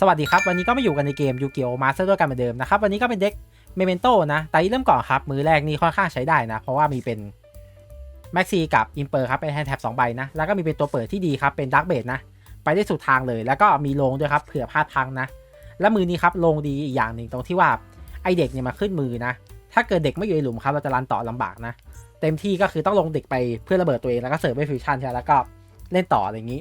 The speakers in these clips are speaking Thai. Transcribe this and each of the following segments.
สวัสดีครับ วันนี้ก็มาอยู่กันในเกมยูเกียวมาสเตอร์ด้วยกันเหมือนเดิมนะครับ วันนี้ก็เป็นเด็กเมเมนโตนะแต่เริ่มก่อนครับ มือแรกนี่ค่อนข้างใช้ได้นะ เพราะว่ามีเป็นแม็กซีกับอิมเปอร์ครับ เป็นแฮนด์แท็บสองใบนะ แล้วก็มีเป็นตัวเปิดที่ดีครับ เป็นดักเบดนะ ไปได้สุดทางเลย แล้วก็มีลงด้วยครับ เผื่อพลาดพังนะ และมือนี้ครับลงดีอีกอย่างหนึ่งตรงที่ว่าไอเด็กเนี่ยมาขึ้นมือนะ ถ้าเกิดเด็กไม่อยู่ในหลุมครับ เราจะรันต่อลำบากนะ เต็มที่ก็คือต้องลงเด็กไปเพื่อระเบิดตัวเองแล้วก็เสิร์ฟด้วยฟิวชั่นใช่แล้วก็เล่นต่ออะไรอย่างนี้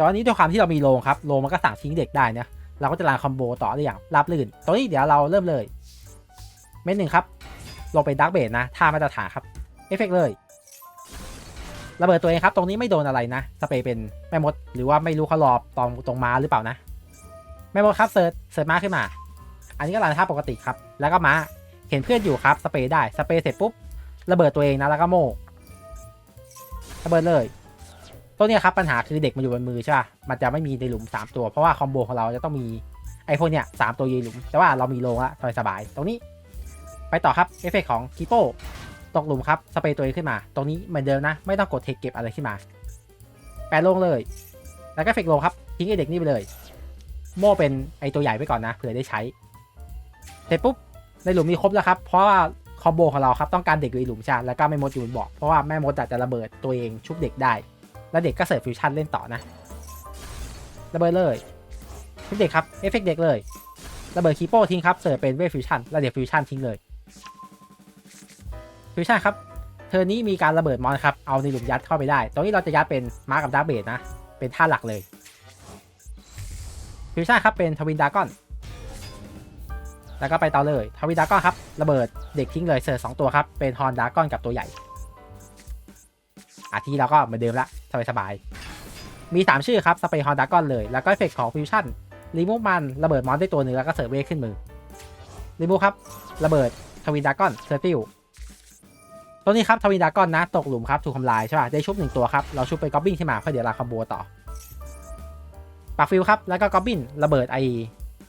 แต่วันนี้ด้วยความที่เรามีโลงครับโลงมันก็สั่งทิ้งเด็กได้นะเราก็จะรันคอมโบต่อได้อย่างราบลื่นตรงนี้เดี๋ยวเราเริ่มเลยเม็ดหนึ่งครับลงไปดักเบดนะท่ามาตรฐานครับเอฟเฟกเลยระเบิดตัวเองครับ ตรงนี้ไม่โดนอะไรนะ สเปรย์เป็นแม่มด หรือว่าไม่รู้เขารอบตรงตรงม้าหรือเปล่านะ แม่มดครับเซิร์ชเซิร์ชม้าขึ้นมา อันนี้ก็รันท่าปกติครับ แล้วก็ม้า เห็นเพื่อนอยู่ครับ สเปรย์ได้ สเปรย์เสร็จปุ๊บ ระเบิดตัวเองนะ แล้วก็โมระเบิดเลย ตัวเนี้ยครับปัญหาคือเด็กมันอยู่บนมือใช่ป่ะมันจะไม่มีในหลุม 3 ตัว เพราะว่าคอมโบของเราจะต้องมีไอพวกเนี้ยสามตัวยืนหลุม แต่ว่าเรามีโลงละสบายๆตรงนี้ ไปต่อครับเอฟเฟกของคิโป้ตกหลุมครับสเปรย์ตัวเองขึ้นมา ตรงนี้เหมือนเดิมนะ ไม่ต้องกดเทคเก็บอะไรขึ้นมา แปะลงเลย แล้วก็เฟเฟกลงครับทิ้งไอเด็กนี่ไปเลย โม่เป็นไอตัวใหญ่ไว้ก่อนนะเผื่อได้ใช้เสร็จปุ๊บในหลุมมีครบแล้วครับ เพราะว่าคอมโบของเราครับต้องการเด็กอยู่ในหลุมชาแล้วก็แม่มดอยู่บนเบาะเพราะว่าแม่มดอาจจะระเบิดตัวเองชุบเด็กได้ แล้วเด็กก็เสิร์ฟฟิวชั่นเล่นต่อนะระเบิดเลยเด็กครับเอฟเฟกเด็กเลยระเบิดคีโป้ทิ้งครับเสิร์ฟเป็นเวฟฟิวชั่นแล้วเด็กฟิวชั่นทิ้งเลยฟิวชั่นครับเทอร์นี้มีการระเบิดมอนครับเอาในหลุมยัดเข้าไปได้ตรงนี้เราจะยัดเป็นมาร์กับดาร์เบดนะเป็นท่าหลักเลยฟิวชั่นครับเป็นทวินดากอนแล้วก็ไปต่อเลยทวินดากอนครับระเบิดเด็กทิ้งเลยเสิร์ฟสองตัวครับเป็นฮอนดากอนกับตัวใหญ่ อาทีเราก็เหมือนเดิมละสบายสบายๆมี 3 ชื่อครับสเปรย์ฮอนดากอนเลย แล้วก็เอฟเฟกของฟิวชั่นรีมูฟมันระเบิดมอนได้ตัวหนึ่งแล้วก็เสิร์ฟเวขึ้นมือรีมูฟครับระเบิดทวินดากอนเซอร์ติลตัวนี้ครับทวินดากอนนะตกหลุมครับถูกทำลายใช่ป่ะได้ชุบหนึ่งตัวครับเราชุบไปก๊อบบินขึ้นมาเพื่อเดี๋ยวเราคอมโบต่อปักฟิวครับแล้วก็ก๊อบบิ้นระเบิดไอ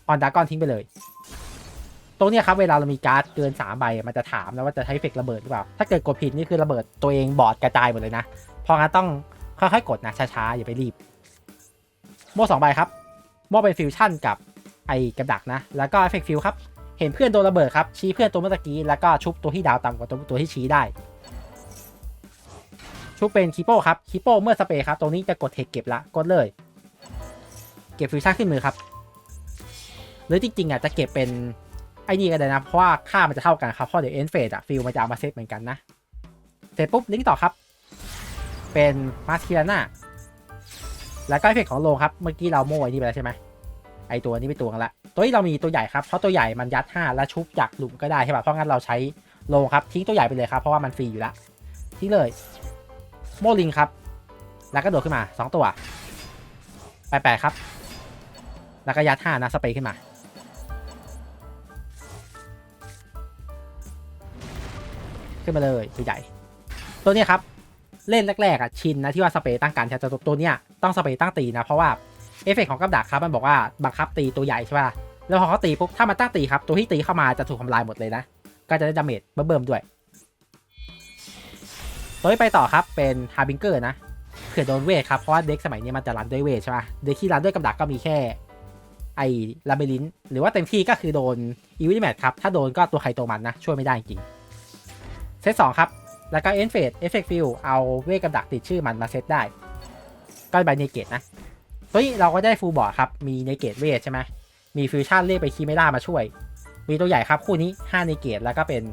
ฮอนดากอนทิ้งไปเลย ตรงนี้ครับเวลาเรามีการ์ดเกิน3ใบมันจะถามแล้วว่าจะใช้เอฟเฟกต์ระเบิดหรือเปล่า ถ้าเกิดกดผิดนี่คือระเบิดตัวเองบอดกระจายหมดเลยนะ เพราะงั้นต้องค่อยๆกดนะช้าๆอย่าไปรีบโม่สองใบครับโม่เป็นฟิวชั่นกับไอ้กับดักนะ แล้วก็เอฟเฟกต์ฟิวครับเห็นเพื่อนโดนระเบิดครับชี้เพื่อนตัวเมื่อกี้แล้วก็ชุบตัวที่ดาวต่ำกว่าตัวตัวที่ชี้ได้ ชุบเป็นคิโป้ครับคิโป้เมื่อสเปรย์ครับตรงนี้จะกดเทคเก็บละกดเลย เก็บฟิวชั่นขึ้นมือครับหรือจริงๆอะจะเก็บเป็น ไอ้นี่ก็ได้นะ เพราะว่าค่ามันจะเท่ากันครับเพราะเดี๋ยวเอ็นเฟดอะฟิลมันจะเอามาเซตเหมือนกันนะ เสร็จปุ๊บลิงก์ต่อครับ เป็นมาสคิราน่าแล้วก็เอฟเฟกของโลครับเมื่อกี้เราโม่ไอ้นี่ไปแล้วใช่ไหมไอตัวนี้ไปตัวกันละ ตัวที่เรามีตัวใหญ่ครับ เพราะตัวใหญ่มันยัด 5 แล้วชุบจากหลุมก็ได้ใช่ป่ะ เพราะงั้นเราใช้โลครับทิ้งตัวใหญ่ไปเลยครับ เพราะว่ามันฟรีอยู่ละทิ้งเลย โมลิงครับ แล้วก็โดดขึ้นมา 2 ตัวแปดๆครับ แล้วก็ยัด 5นะสเปรย์ขึ้นมา ขึ้นมาเลยตัวใหญ่ ตัวนี้ครับเล่นแรกๆอะชินนะที่ว่าสเปรย์ตั้งการแต่ตัวเนี้ยต้องสเปรย์ตั้งตีนะเพราะว่าเอฟเฟกของกับดักครับมันบอกว่าบังคับตีตัวใหญ่ใช่ป่ะแล้วพอเขาตีปุ๊บถ้ามันตั้งตีครับตัวที่ตีเข้ามาจะถูกทำลายหมดเลยนะ ก็จะได้ดาเมจเบิ่มๆด้วยตัวที่ไปต่อครับเป็นฮาร์บิงเกอร์นะเผื่อโดนเวทครับเพราะว่าเด็กสมัยนี้มันจะรันด้วยเวทใช่ป่ะเด็กที่รันด้วยกับดักก็มีแค่ไอ้ลาเบลินหรือว่าเต็มที่ก็คือโดนอีวิลแมทครับถ้าโดนก็ตัวใครตัวมันนะช่วยไม่ได้จริง เซตสองครับ แล้วก็เอ็นเฟดเอฟเฟกต์ฟิลเอาเวทกับดักติดชื่อมันมาเซตได้ ก็ใบเนเกตนะเฮ้เราก็ได้ฟูลบอร์ดครับ มีเนเกตเวทใช่ไหมมีฟิวชั่นเรียกไปคีเมล่ามาช่วย มีตัวใหญ่ครับคู่นี้5เนเกตแล้วก็เป็น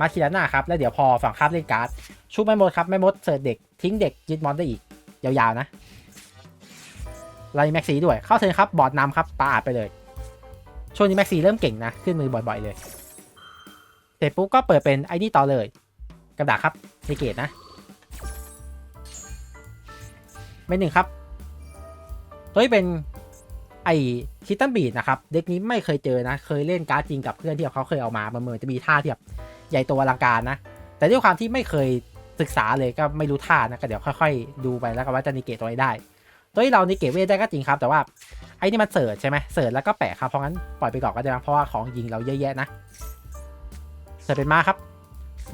มาคิราน่าครับ แล้วเดี๋ยวพอฝั่งคาบเล่นการ์ดชุบไม่หมดครับไม่หมดเสิร์ฟเด็กทิ้งเด็กยึดมอนได้อีก ยาวๆนะไล่แม็กซีด้วยเข้าเทินครับบอร์ดนำครับปาดไปเลยช่วงนี้แม็กซีเริ่มเก่งนะ ขึ้นมือบ่อยๆเลย เสร็จปุ๊บก็เปิดเป็นไอ้นี่ต่อเลย กระดาษครับเนเกตนะ ไม่หนึ่งครับ ตัวนี้เป็นไอคิตตันบีดนะครับ เด็กนี้ไม่เคยเจอนะ เคยเล่นการ์ดจริงกับเพื่อนที่เขาเคยเอามามันเหมือนจะมีท่าที่แบบใหญ่โตอลังการนะ แต่ด้วยความที่ไม่เคยศึกษาเลยก็ไม่รู้ท่านะก็เดี๋ยวค่อยๆ ดูไปแล้วกันว่าจะนิเกตตัวไหนได้ ตัวที่เรานิเกตเวทได้ก็จริงครับ แต่ว่าไอ้นี่มันเสิร์ชใช่ไหมเสิร์ชแล้วก็แปะครับเพราะงั้นปล่อยไปก่อนก็ได้เพราะว่าของยิงเราเยอะแยะนะเสิร์ชเป็นมาครับ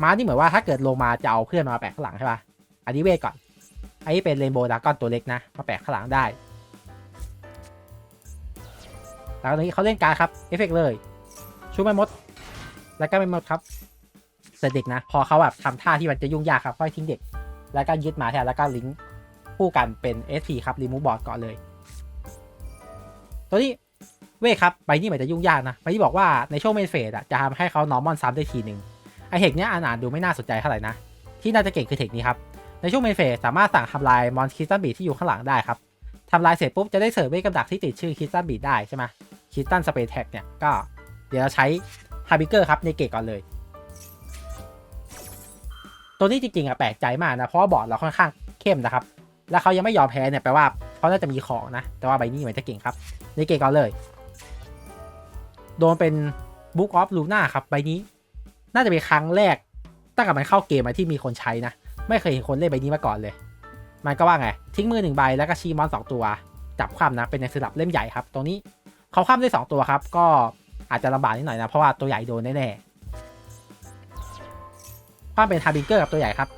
ม้านี่เหมือนว่าถ้าเกิดลงมาจะเอาเพื่อนมาแปะข้างหลังใช่ป่ะอันนี้เวทก่อน อันนี้เป็นเรนโบว์ดากอนตัวเล็กนะ มาแปะข้างหลังได้แล้วตอนนี้เขาเล่นการครับ เอฟเฟกต์เลยชูไม่มด แล้วก็ไม่มดครับแต่เด็กนะ พอเขาแบบทำท่าที่มันจะยุ่งยากครับค่อยทิ้งเด็ก แล้วก็ยึดมาแทนแล้วก็ลิงก์คู่กันเป็น SP ครับรีมูฟบอร์ดก่อนเลย ตัวนี้เวทครับใบนี้มันจะยุ่งยากนะใบที่บอกว่าในช่วงเมนเฟสอะจะทำให้เขานอร์มอนซ้ำได้ทีหนึ่ง อเทคเนี้ยอ่านดูไม่น่าสนใจเท่าไหร่นะ ที่น่าจะเก่งคือเทคนี้ครับ ในช่วงเมนเฟสสามารถสั่งทำลายมอนคิสตันบีที่อยู่ข้างหลังได้ครับทำลายเสร็จปุ๊บจะได้เสิร์ฟเวทกับดักที่ติดชื่อคิสตันบีได้ใช่ไหมคิสตันสเปซแท็กเนี่ยก็เดี๋ยวเราใช้ฮาร์บิเกอร์ครับในเกตก่อนเลย ตัวนี้จริงๆอะแปลกใจมากนะเพราะว่าบอร์ดเราค่อนข้างเข้มนะครับ แล้วเขายังไม่ยอมแพ้เนี่ยแปลว่าเขาน่าจะมีของนะ แต่ว่าใบนี้เหมือนจะเก่งครับในเกตก่อนเลย โดนเป็น Book of Luna ครับใบนี้ น่าจะเป็นครั้งแรก ตั้งแต่มันเข้าเกมมาที่มีคนใช้นะ ไม่เคยเห็นคนเล่นใบนี้มาก่อนเลย มันก็ว่าไง ทิ้งมือหนึ่งใบแล้วก็ชี้มอนสองตัว จับความนะ เป็นในสลับเล่มใหญ่ครับ ตรงนี้เขาคว่ำได้สองตัวครับ ก็อาจจะลำบากนิดหน่อยนะ เพราะว่าตัวใหญ่โดนแน่ๆคว่ำเป็นฮาร์บิงเกอร์กับตัวใหญ่ครับ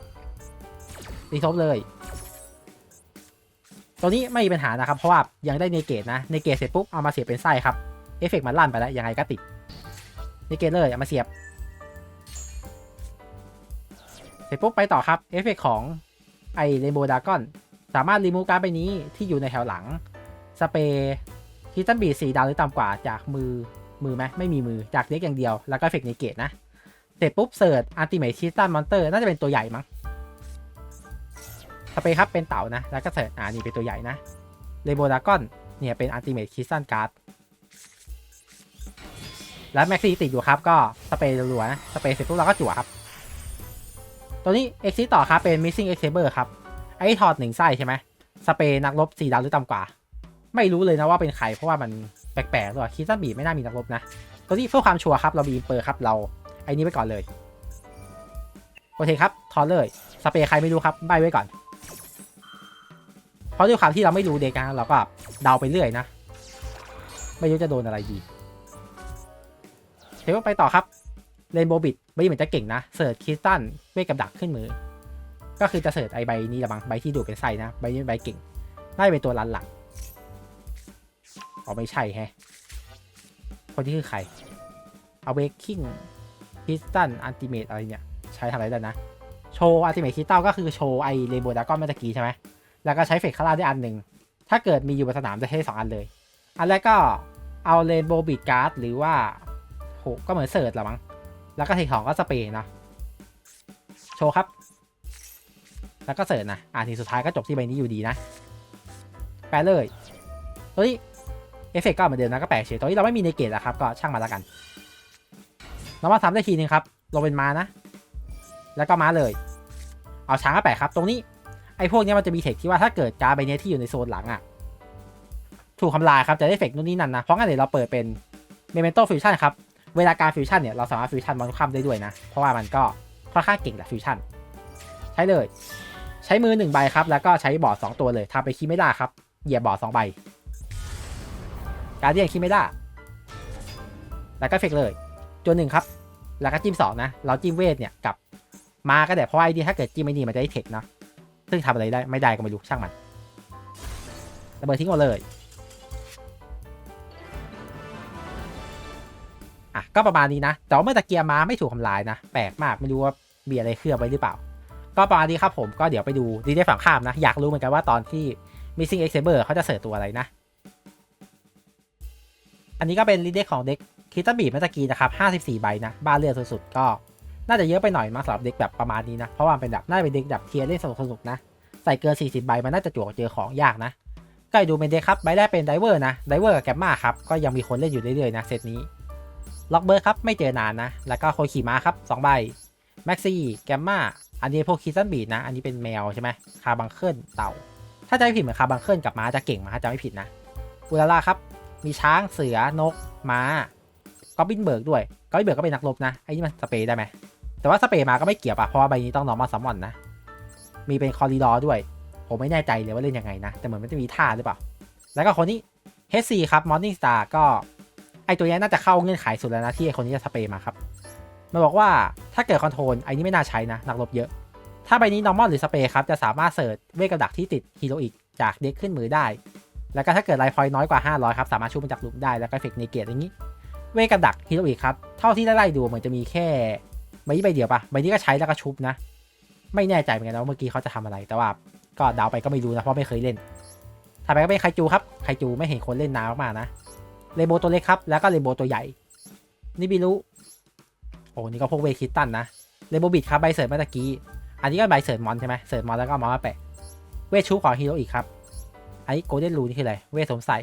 รีทบเลย ตัวนี้ไม่มีปัญหานะครับ เพราะว่ายังได้เนเกตนะ เนเกตเสร็จปุ๊บเอามาเสียบเป็นไส้ครับ เอฟเฟกต์มันลั่นไปแล้วยังไงก็ติด เนเกตเลยเอามาเสียบ เสร็จปุ๊บไปต่อครับเอฟเฟกของไอเรนโบว์ดากอนสามารถรีมูฟการ์ดใบนี้ที่อยู่ในแถวหลัง สเปรย์คิตันบีสีดาวหรือต่ำกว่าจากมือมือไหมไม่มีมือจากเด็กอย่างเดียว แล้วก็เอฟเฟกเนเกตนะ เสร็จปุ๊บเสิร์ชอัลติเมทคิตันมอนเตอร์น่าจะเป็นตัวใหญ่มั้งสเปรย์ครับเป็นเต่านะ แล้วก็เสิร์ชอ่านี่เป็นตัวใหญ่นะเรนโบว์ดากอนเนี่ยเป็นอัลติเมทคิตันการ์ดแล้วแม็กซี่ติดอยู่ครับก็สเปรย์รัวๆนะสเปรย์เสร็จปุ๊บเราก็จั่วครับ ตัวนี้ e x i t ต่อครับเป็น missing e x c a b e r ครับ ไอ้ถอดหนึ่งไส้ใช่ไหมสเปรย์นักรบสี่ดาวหรือต่ำกว่า ไม่รู้เลยนะว่าเป็นใครเพราะว่ามันแปลกๆด้วยคิดว่าบีไม่น่ามีนักรบนะ ตัวนี้เพื่อความชัวร์ครับเรามีเปอร์ครับเราไอ้นี้ไปก่อนเลยโอเคครับถอดเลยสเปรย์ใครไม่รู้ครับใบไว้ก่อน เพราะด้วยความที่เราไม่รู้เด็กนะเราก็เดาไปเรื่อยนะ ไม่รู้จะโดนอะไรดีเทปไปต่อครับ เรนโบบิดไม่เหมือนจะเก่งนะ เสิร์ชคิสตันเวทกับดักขึ้นมือ ก็คือจะเสิร์ชไอใบนี้ละมั้งใบที่ดูเป็นไส้นะ ใบนี้เป็นใบเก่ง น่าจะเป็นตัวรันหลักอ๋อไม่ใช่แฮะ คนที่คือใคร Awakening คิสตันอันติเมตอะไรเนี่ย ใช้ทำอะไรได้นะ โชว์อันติเมตคิสตันก็คือโชว์ไอเรนโบว์ดากอนเมื่อกี้ใช่ไหมแล้วก็ใช้เฟกคาร่าได้อันหนึ่ง ถ้าเกิดมีอยู่บนสนามจะใช้สองอันเลย อันแรกก็เอาเรนโบว์บิดการ์ดหรือว่าโหก็เหมือนเสิร์ชละมั้ง แล้วก็เทคของก็สเปรย์นะ โชว์ครับ แล้วก็เสิร์ชนะ อ่าทีสุดท้ายก็จบที่ใบนี้อยู่ดีนะ แปลเลยตัวนี้เอฟเฟกต์ก็เหมือนเดิมนะก็แปลเฉยตัวนี้เราไม่มีในเกตอะครับ ก็ช่างมันแล้วกัน เรามาทำได้ทีนึงครับลงเป็นม้านะ แล้วก็ม้าเลย เอาช้างก็แปะครับ ตรงนี้ ไอ้พวกเนี้ยมันจะมีเทคที่ว่าถ้าเกิดการใบนี้ที่อยู่ในโซนหลังอะถูกทำลายครับจะได้เอฟเฟกต์นู่นนี่นั่นนะ เพราะงั้นเดี๋ยวเราเปิดเป็นเมเมนโตฟิวชั่นครับ เวลาการฟิวชั่นเนี่ยเราสามารถฟิวชั่นมอนคว่ำได้ด้วยนะ เพราะว่ามันก็ค่อนข้างเก่งแหละฟิวชั่นใช้เลย ใช้มือหนึ่งใบครับ แล้วก็ใช้บอร์ดสองตัวเลยทำไปคีไม่ได้ครับ เหยียบบอร์ดสองใบ การเดียนคีไม่ได้แล้วก็เฟกเลยตัวหนึ่งครับ แล้วก็จิ้มสองนะ เราจิ้มเวทเนี่ยกับมาก็ได้เพราะไอ้นี่ถ้าเกิดจิ้มไม่ดีมันจะได้เทคเนาะซึ่งทำอะไรได้ไม่ได้ก็ไม่รู้ช่างมันระเบิดทิ้งหมดเลย อะก็ประมาณนี้นะ แต่ว่าเมื่อตะเกียร์ม้าไม่ถูกทำลายนะ แปลกมากไม่รู้ว่ามีอะไรเคลือบไว้หรือเปล่า ก็ประมาณนี้ครับผมก็เดี๋ยวไปดูดีได้ฝั่งข้ามนะ อยากรู้เหมือนกันว่าตอนที่ Missing e x c a b e r เขาจะเสิร์ชตัวอะไรนะ อันนี้ก็เป็นลีดเด็กของเด็กคิตาบีเมื่อตะกี้นะครับ54 ใบนะ บ้านเลือดสุดๆ ก็น่าจะเยอะไปหน่อยมากสำหรับเด็กแบบประมาณนี้นะ เพราะว่าเป็นแบบน่าจะเป็นเด็กแบบเทียร์เล่นสนุกๆนะ ใส่เกิน 40 ใบมันน่าจะจั่วเจอของยากนะก็ดูเป็นเด็กครับ ใบแรกเป็นไดเวอร์นะ ไดเวอร์กับแกมมาครับ ก็ยังมีคนเล่นอยู่เรื่อยๆนะเซตนี้ ล็อกเบิร์ครับ ไม่เจอนานนะ แล้วก็โคขี่ม้าครับ2ใบแม็กซี่แกมมาอันนี้พวกคิสันบีดนะ อันนี้เป็นแมวใช่ไหมคาบังเคิลเต่า ถ้าจะไม่ผิดเหมือนคาบังเคิลกับม้าจะเก่งมาจะไม่ผิดนะอุลาล่าครับ มีช้างเสือนกม้าก็บินเบิร์กด้วยก็บินเบิร์กก็เป็นนักรบนะไอ้นี่มันสเปรย์ได้ไหมแต่ว่าสเปรย์มาก็ไม่เกี่ยวปะเพราะว่าใบนี้ต้องนอร์มาซัมมอนนะมีเป็นคอริดอร์ด้วย ผมไม่แน่ใจเลยว่าเล่นยังไงนะ แต่เหมือนมันจะมีท่าหรือเปล่า แล้วก็คนนี้ HC ครับ Morning Star ก็ ไอตัวนี้น่าจะเข้าเงื่อนไขสุดแล้วนะที่ไอคนนี้จะสเปรย์มาครับ มันบอกว่าถ้าเกิดคอนโทรลไอนี้ไม่น่าใช้นะนักรบเยอะ ถ้าใบนี้ normal หรือสเปรย์ครับจะสามารถเสิร์ชเวทกระดักที่ติดฮีโรอีกจากเด็กขึ้นมือได้ แล้วก็ถ้าเกิดไลฟ์พอยต์น้อยกว่า 500ครับสามารถชุบมาจากลุมได้แล้วก็เฟเฟกเนเกตอย่างนี้ เวทกับดักฮีโรอีกครับเท่าที่ไล่ดูเหมือนจะมีแค่ใบนี้ใบเดียวปะใบนี้ก็ใช้แล้วก็ชุบนะ ไม่แน่ใจเหมือนกันว่าเมื่อกี้เขาจะทำอะไรแต่ว่าก็เดาไปก็ไม่รู้นะเพราะไม่เคยเล่นถัดไปก็เป็นไคจูครับไคจูไม่เห็นคนเล่นนานมากๆนะ เรโบตัวเล็กครับ แล้วก็เรโบตัวใหญ่ นี่บิรุโอ้นี่ก็พวกเวคิตันนะเรโบบิดครับใบเสริมเมื่อกี้ อันนี้ก็ใบเสริมมอนใช่ไหมเสริมมอนแล้วก็เอามาแปะ เวชูของฮีโร่อีกครับ ไอ้โกลเด้นรูนี่คืออะไร เวทสมใส่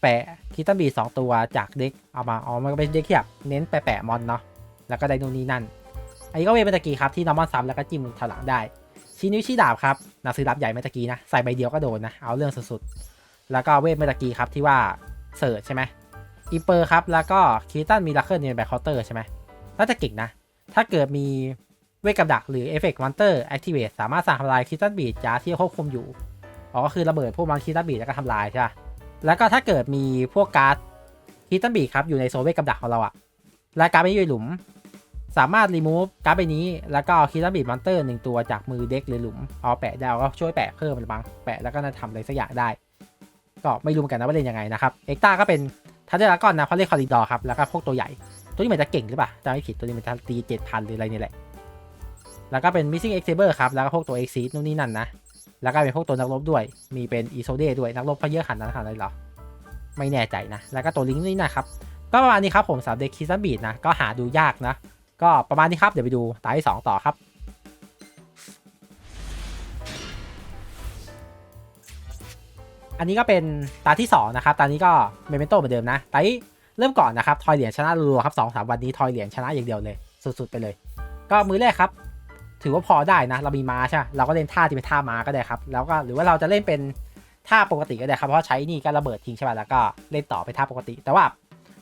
แปะคิตันบีสองตัวจากเด็กเอามาอ๋อมันก็เป็นเด็กที่แบบเน้นแปะแปะมอนเนาะ แล้วก็ได้นู่นนี่นั่น อันนี้ก็เวเมื่อกี้ครับที่นอร์มอนซ้ำแล้วก็จิ้มถอยหลังได้ชีนิ้วชี้ดาบครับนังสือดาบใหญ่เมื่อกี้นะ ใส่ใบเดียวก็โดนนะ เอาเรื่องสุดๆ แล้วก็เวทเมื่อกี้ครับที่ว่า เสิร์ชใช่ไหมอิเปอร์ครับ แล้วก็คิตตันมีลัคเคิลเนี่ยแบบเคาน์เตอร์ใช่ไหมน่าจะเก่งนะ ถ้าเกิดมีเวทกับดักหรือเอฟเฟกต์มอนเตอร์แอคทีเวตสามารถสั่งทำลายคิตตันบีดยาที่ควบคุมอยู่ อ๋อก็คือระเบิดพวกมันคิตตันบีดแล้วก็ทำลายใช่ปะแล้วก็ถ้าเกิดมีพวกการ์ดคิตตันบีดครับอยู่ในโซเวทกับดักของเราอะและการ์ดไม่อยู่หลุม สามารถรีมูฟการ์ดใบนี้ แล้วก็คิตตันบีดมอนเตอร์หนึ่งตัวจากมือเด็กหรือหลุมเอาแปะได้ก็ช่วยแปะเพิ่มมันบ้างแปะแล้วก็น่าทำอะไรสักอย่างได้ ก็ไม่รู้เหมือนกันนะว่าเล่นยังไงนะครับเอ็กต้าก็เป็นทันเดอร์ก่อนนะเพราะเล่นคอริดอร์ครับแล้วก็พวกตัวใหญ่ ตัวนี้เหมือนจะเก่งหรือเปล่าจำไม่ผิดตัวนี้มันจะตีเจ็ดพันหรืออะไรนี่แหละ แล้วก็เป็น missing e x saber ครับแล้วก็พวกตัว e x i t นู่นนี่นั่นนะแล้วก็เป็นพวกตัวนักรบด้วย มีเป็น i s o d e ด้วยนักรบเขาเยอะขนาดนั้นขนาดนั้นเลยหรอไม่แน่ใจนะ แล้วก็ตัวลิงก์นี่นะครับก็ประมาณนี้ครับผมสำหรับเด็กคิสบีดนะก็หาดูยากนะ ก็ประมาณนี้ครับเดี๋ยวไปดูตาที่สองต่อครับ อันนี้ก็เป็นตาที่2นะครับ ตานี้ก็เมเมนโตเหมือนเดิมนะตาเริ่มก่อนนะครับ ทอยเหรียญชนะรัวครับสองสามวันนี้ทอยเหรียญชนะอย่างเดียวเลย สุดๆไปเลย ก็มือแรกครับ ถือว่าพอได้นะ เรามีม้าใช่ไหมเราก็เล่นท่าที่เป็นท่าม้าก็ได้ครับ แล้วก็หรือว่าเราจะเล่นเป็นท่าปกติก็ได้ครับ เพราะใช้นี่ก็ระเบิดทิ้งใช่ไหมแล้วก็เล่นต่อไปท่าปกติ แต่ว่า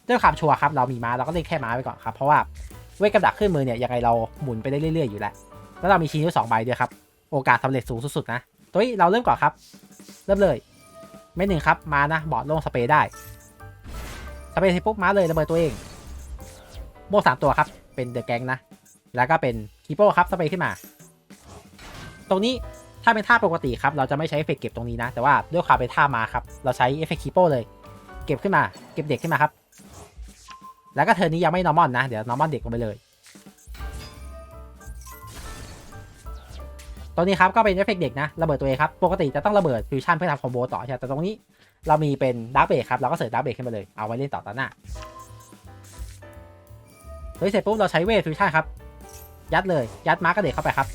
ด้วยความชัวร์ครับ เรามีม้าเราก็เล่นแค่ม้าไปก่อนครับ เพราะว่าเวทกับดักขึ้นมือเนี่ยยังไงเราหมุนไปได้เรื่อยๆอยู่แล้ว แล้วเรามีชิ้นนิ้วสองใบด้วยครับ โอกาสสำเร็จสูงสุดๆนะ ตัวนี้เราเริ่มก่อนครับ เริ่มเลย ไม่หนึ่งครับ มานะบอดโล่งสเปรย์ได้ สเปรย์เสร็จปุ๊บมาเลยระเบิดตัวเองโม่สามตัวครับ เป็นเดอะแก๊งนะ แล้วก็เป็นคีโป้ครับสเปรย์ขึ้นมา ตรงนี้ถ้าเป็นท่าปกติครับ เราจะไม่ใช้เอฟเฟกต์เก็บตรงนี้นะ แต่ว่าด้วยความเป็นท่ามาครับ เราใช้เอฟเฟกต์คีโป้เลย เก็บขึ้นมา เก็บเด็กขึ้นมาครับ แล้วก็เทอร์นนี้ยังไม่นอร์มอนนะ เดี๋ยวนอร์มอนเด็กลงไปเลย ตัวนี้ครับก็เป็นเอฟเฟกเด็กนะระเบิดตัวเองครับปกติจะต้องระเบิดฟิวชั่นเพื่อทำคอมโบต่อใช่ไหมแต่ตรงนี้เรามีเป็นดาร์กเบรครับเราก็เสิร์ฟดาร์กเบรขึ้นมาเลยเอาไว้เล่นต่อตาหน้าเฮ้ยเสร็จปุ๊บเราใช้เวทฟิวชั่นครับ ยัดเลยยัดมาร์กเด็กเข้าไปครับ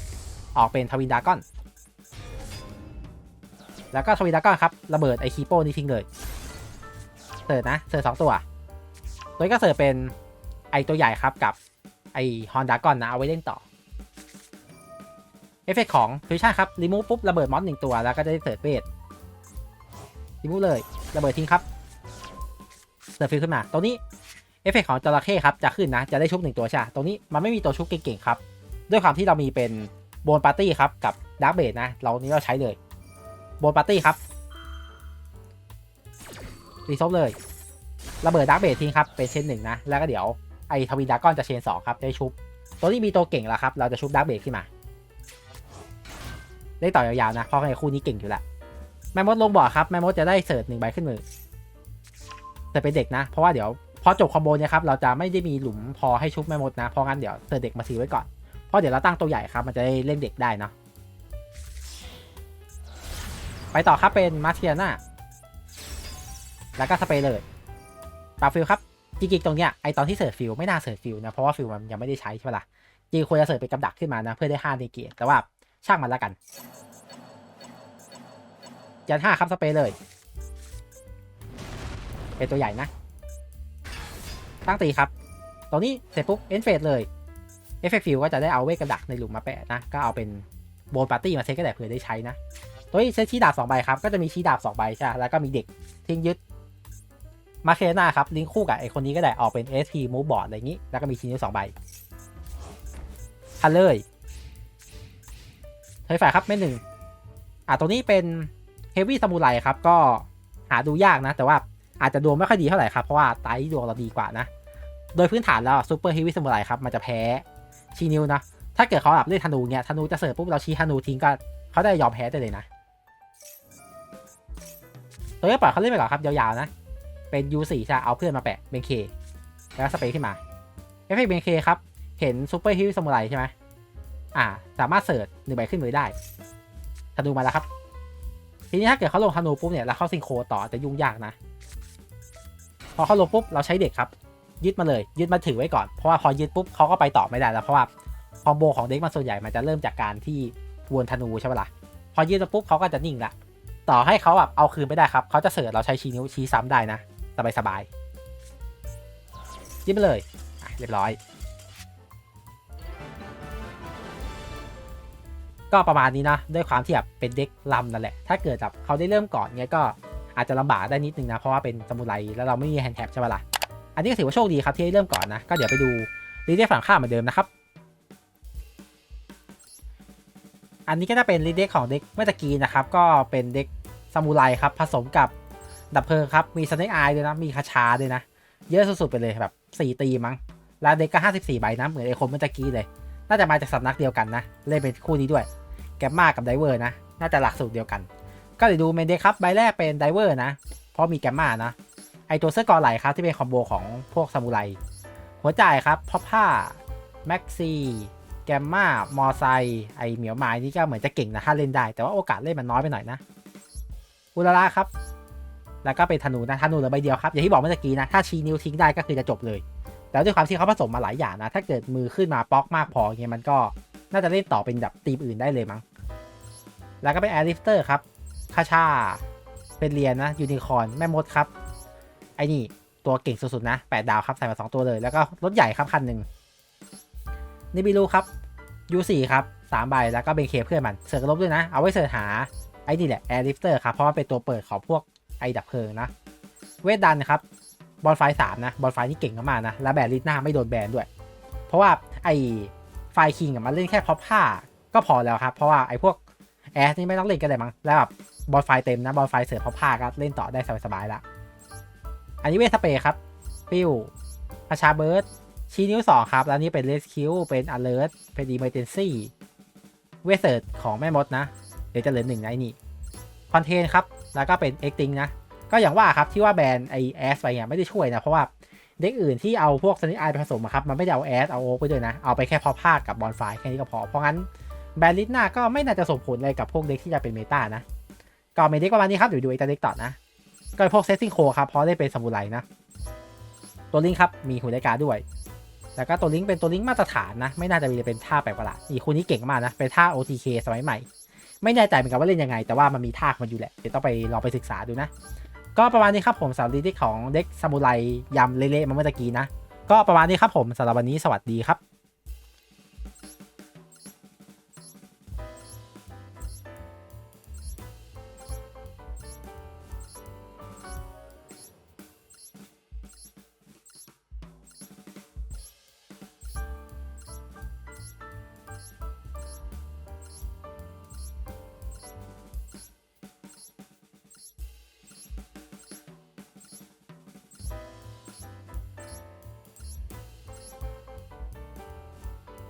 ออกเป็นทวินดากอนแล้วก็ทวินดากอนครับระเบิดไอคีโป้นี่ทิ้งเลยเสิร์ฟนะเสิร์ฟสองตัวตัวนี้ก็เสิร์ฟเป็นไอตัวใหญ่ครับกับไอฮอนดากอนนะเอาไว้เล่นต่อ เอฟเฟกของฟิวชั่นครับรีมูฟปุ๊บระเบิดมอสหนึ่งตัวแล้วก็จะได้เสิร์ฟเวทรีมูฟเลยระเบิดทิ้งครับเสิร์ฟฟิวขึ้นมาตรงนี้เอฟเฟกของจระเข้ครับจะขึ้นนะจะได้ชุบหนึ่งตัวใช่ตรงนี้มันไม่มีตัวชุบเก่งๆครับ ด้วยความที่เรามีเป็นโบนปาร์ตี้ครับกับดาร์กเบดนะ เรานี้เราใช้เลยโบนปาร์ตี้ครับรีซบเลยระเบิดดาร์กเบดทิ้งครับเป็นเชนหนึ่งนะแล้วก็เดี๋ยวไอทวินดากอนจะเชนสองครับได้ชุบตัวนี้มีตัวเก่งแล้วครับเราจะชุบดาร์กเบดขึ้นมา ได้ต่อยาวๆนะ เพราะในคู่นี้เก่งอยู่แล้วแมมมดลงบ่อครับแมมมดจะได้เสิร์ฟหนึ่งใบขึ้นมือแต่เป็นเด็กนะ เพราะว่าเดี๋ยวพอจบคอมโบเนี่ยครับเราจะไม่ได้มีหลุมพอให้ชุบแมมมดนะ เพราะงั้นเดี๋ยวเสิร์ฟเด็กมาซีไว้ก่อน เพราะเดี๋ยวเราตั้งตัวใหญ่ครับมันจะได้เล่นเด็กได้เนาะไปต่อครับเป็นมาเทียนาแล้วก็สเปรย์เลยปาฟิลครับจริงๆตรงเนี้ยไอตอนที่เสิร์ฟฟิลไม่น่าเสิร์ฟฟิลนะเพราะว่าฟิลมันยังไม่ได้ใช้ใช่ไหมล่ะจริงควรจะเสิร์ฟเป็นกับดักขึ้นมานะเพื่อได้5ในเกียร์แต่ว่า ช่างมันละกัน ยันห้าครับสเปรย์เลย เป็นตัวใหญ่นะ ตั้งตีครับตรงนี้เสร็จปุ๊บเอนเฟสเลยเอฟเฟกฟิลก็จะได้เอาเวทกระดักในหลุมมาแปะนะ ก็เอาเป็นโบนปาร์ตี้มาเซ็ตก็ได้เผื่อได้ใช้นะ ตัวนี้เซตชี้ดาบสองใบครับ ก็จะมีชี้ดาบสองใบใช่ แล้วก็มีเด็กทิ้งยึดมาเคนาครับ ลิงคู่กับไอคนนี้ก็ได้ออกเป็น SP Move Board อะไรอย่างนี้ แล้วก็มีชิ้นนิ้วสองใบพันเลย ยฝ่ายครับไม่หนึ่งอะตัวนี้เป็นเฮฟวี่ซามูไรครับ ก็หาดูยากนะ แต่ว่าอาจจะดวงไม่ค่อยดีเท่าไหร่ครับ เพราะว่าไตดวงเราดีกว่านะ โดยพื้นฐานแล้วซูเปอร์เฮฟวี่ซามูไรครับ มันจะแพ้ชีนิวนะ ถ้าเกิดเขาแบบเล่นธนูเนี่ยธนูจะเสิร์ฟปุ๊บเราชี้ธนูทิ้งก็เขาได้ยอมแพ้ได้เลยนะ ตัวนี้ปล่อยเขาเล่นไปก่อนครับยาวๆนะ เป็น U4 ใช่เอาเพื่อนมาแปะเป็น K แล้วสเปรย์ขึ้นมาเอฟเฟกต์เป็น K ครับ เห็นซูเปอร์ฮิวสมุไรใช่ไหม อ่า สามารถเสิร์ชหนึ่งใบขึ้นมือได้ธนูมาแล้วครับ ทีนี้ถ้าเกิดเขาลงธนูปุ๊บเนี่ยแล้วเข้าซิงโครต่อจะยุ่งยากนะ พอเขาลงปุ๊บเราใช้เด็กครับ ยึดมาเลย ยึดมาถือไว้ก่อน เพราะว่าพอยึดปุ๊บเขาก็ไปต่อไม่ได้แล้วเพราะว่าคอมโบของเด็กมันส่วนใหญ่มันจะเริ่มจากการที่วนธนูใช่ไหมล่ะ พอยึดมาปุ๊บเขาก็จะนิ่งละต่อให้เขาแบบเอาคืนไม่ได้ครับเขาจะเสิร์ชเราใช้ชี้นิ้วชี้ซ้ำได้นะ สบายสบายยึดไปเลยเรียบร้อย ก็ประมาณนี้นะ ด้วยความที่แบบเป็นเด็กลำนั่นแหละ ถ้าเกิดแบบเขาได้เริ่มก่อนเงี้ยก็อาจจะลำบากได้นิดนึงนะ เพราะว่าเป็นสมุไรแล้วเราไม่มีแฮนด์แท็บใช่ไหมล่ะ อันนี้ก็ถือว่าโชคดีครับที่ได้เริ่มก่อนนะ ก็เดี๋ยวไปดูลีเดอร์ฝั่งข้ามเหมือนเดิมนะครับ อันนี้ก็จะเป็นลีเดอร์ของเด็กเมื่อตะกี้นะครับ ก็เป็นเด็กซามูไรครับผสมกับดับเพลิงครับ มีสเนกไอด้วยนะ มีคาชาด้วยนะ เยอะสุดๆไปเลยแบบ4ตีมั้ง แล้วเด็กก็ 54 ใบนะ เหมือนไอคนเมื่อตะกี้เลย น่าจะมาจากสำนักเดียวกันนะ เล่นเป็นคู่นี้ด้วย แกมมากับไดเวอร์นะ น่าจะหลักสูตรเดียวกัน ก็เดี๋ยวดูเมนเดครับใบแรกเป็นไดเวอร์นะ เพราะมีแกมมานะ ไอตัวเสื้อกอไหลครับที่เป็นคอมโบของพวกซามูไร หัวจ่ายครับพอผ้าแม็กซี่แกมมามอไซไอเหมียวไม้นี่ก็เหมือนจะเก่งนะถ้าเล่นได้ แต่ว่าโอกาสเล่นมันน้อยไปหน่อยนะอุลาระครับ แล้วก็เป็นธนูนะธนูเหลือใบเดียวครับ อย่างที่บอกเมื่อกี้นะ ถ้าชี้นิ้วทิ้งได้ก็คือจะจบเลย แต่ด้วยความที่เขาผสมมาหลายอย่างนะ ถ้าเกิดมือขึ้นมาป๊อกมากพอเงี้ยมันก็น่าจะเล่นต่อเป็นแบบทีมอื่นได้เลยมั้ง แล้วก็เป็นแอร์ลิฟเตอร์ครับคาชาเป็นเรียนนะยูนิคอร์นแม่มดครับ ไอ้นี่ตัวเก่งสุดๆนะแปดดาวครับ ใส่มาสองตัวเลย แล้วก็รถใหญ่ครับคันหนึ่งนิบิลูครับ U4 ครับสามใบ แล้วก็เป็นเคเพื่อนมัน เสือกลบด้วยนะ เอาไว้เสิร์ชหา ไอ้นี่แหละแอร์ลิฟเตอร์ครับ เพราะว่าเป็นตัวเปิดของพวกไอ้ดับเพลิงนะ เวทดันครับ บอลไฟสามนะ บอลไฟนี่เก่งมากๆนะ และแบนลิทหน้าไม่โดนแบนด้วย เพราะว่าไอ้ไฟคิงมันเล่นแค่พราะผ้าก็พอแล้วครับ เพราะว่าไอ้พวก แอสนี่ไม่ต้องเล่นกันเลยมั้งแล้วแบบบอลไฟเต็มนะบอลไฟเสือเพราะผ้าก็เล่นต่อได้สบายๆละอันนี้เวทสเปรย์ครับ ปิ้วพาชาเบิร์ดชี้นิ้วสองครับ แล้วนี่เป็นเลสคิวเป็นอ lert เป็นดีเมอร์เจนซี่เวสเซิร์ของแม่มดนะ เดี๋ยวจะเหลือหนึ่งนะไอ้นี่คอนเทนครับ แล้วก็เป็นเอ็กติงนะ ก็อย่างว่าครับที่ว่าแบรนด์ไอแอสไปเนี่ยไม่ได้ช่วยนะ เพราะว่าเด็กอื่นที่เอาพวกสนิทไอผสมครับ มันไม่ได้เอาแอสเอาโอ๊กไปด้วยนะ เอาไปแค่พอภาคกับบอลไฟแค่นี้ก็พอ เพราะงั้น แบนด์ลิทหน้าก็ไม่น่าจะส่งผลอะไรกับพวกเด็กที่จะเป็นเมตานะก็เมเด็กประมาณนี้ครับเดี๋ยวดูไอตาเด็กต่อนะ ก็พวกเซตซิงโคครับเพราะได้เป็นซามูไรนะ ตัวลิงก์ครับมีหุ่นไดกาด้วย แล้วก็ตัวลิงก์เป็นตัวลิงก์มาตรฐานนะ ไม่น่าจะมีเป็นท่าแปลกประหลาดอีกคนนี้เก่งมากนะเป็นท่า OTK สมัยใหม่ ไม่แน่ใจเหมือนกันว่าเล่นยังไง แต่ว่ามันมีท่ามันอยู่แหละเดี๋ยวต้องไปลองไปศึกษาดูนะ ก็ประมาณนี้ครับผมสำหรับลิสต์ของเด็กซามูไรยำเละๆมาเมื่อตะกี้นะ ก็ประมาณนี้ครับผมสำหรับวันนี้สวัสดีครับ